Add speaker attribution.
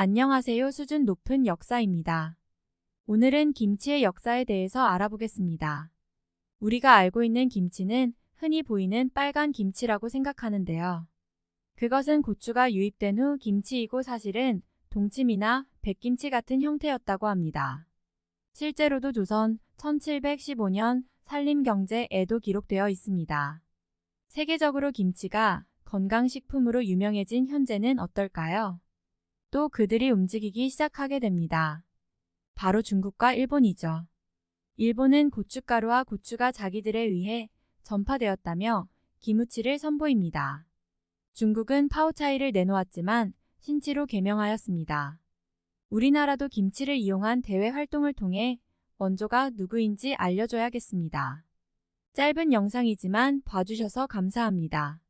Speaker 1: 안녕하세요. 수준 높은 역사입니다. 오늘은 김치의 역사에 대해서 알아보겠습니다. 우리가 알고 있는 김치는 흔히 보이는 빨간 김치라고 생각하는데요. 그것은 고추가 유입된 후 김치이고 사실은 동치미나 백김치 같은 형태였다고 합니다. 실제로도 조선 1715년 산림경제 에도 기록되어 있습니다. 세계적으로 김치가 건강식품으로 유명해진 현재는 어떨까요? 또 그들이 움직이기 시작하게 됩니다. 바로 중국과 일본이죠. 일본은 고춧가루와 고추가 자기들에 의해 전파되었다며 기무치를 선보입니다. 중국은 파오차이를 내놓았지만 신치로 개명하였습니다. 우리나라도 김치를 이용한 대외 활동을 통해 원조가 누구인지 알려줘야겠습니다. 짧은 영상이지만 봐주셔서 감사합니다.